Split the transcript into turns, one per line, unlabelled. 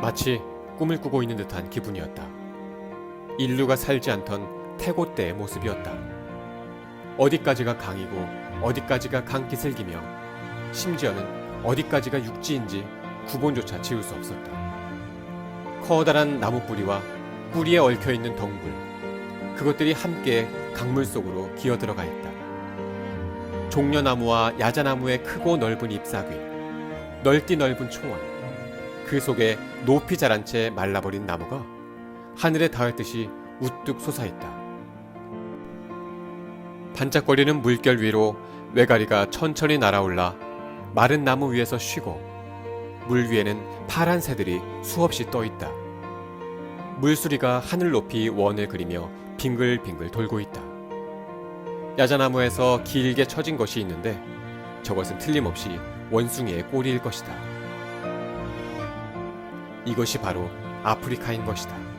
마치 꿈을 꾸고 있는 듯한 기분이었다. 인류가 살지 않던 태고 때의 모습이었다. 어디까지가 강이고 어디까지가 강기슬기며 심지어는 어디까지가 육지인지 구본조차 지을 수 없었다. 커다란 나무 뿌리와 뿌리에 얽혀 있는 덩굴, 그것들이 함께 강물 속으로 기어 들어가 있다. 종려나무와 야자나무의 크고 넓은 잎사귀, 넓디 넓은 초원, 그 속에 높이 자란 채 말라버린 나무가 하늘에 닿을 듯이 우뚝 솟아있다. 반짝거리는 물결 위로 외가리가 천천히 날아올라 마른 나무 위에서 쉬고 물 위에는 파란 새들이 수없이 떠 있다. 물수리가 하늘 높이 원을 그리며 빙글빙글 돌고 있다. 야자나무에서 길게 처진 것이 있는데 저것은 틀림없이 원숭이의 꼬리일 것이다. 이것이 바로 아프리카인 것이다.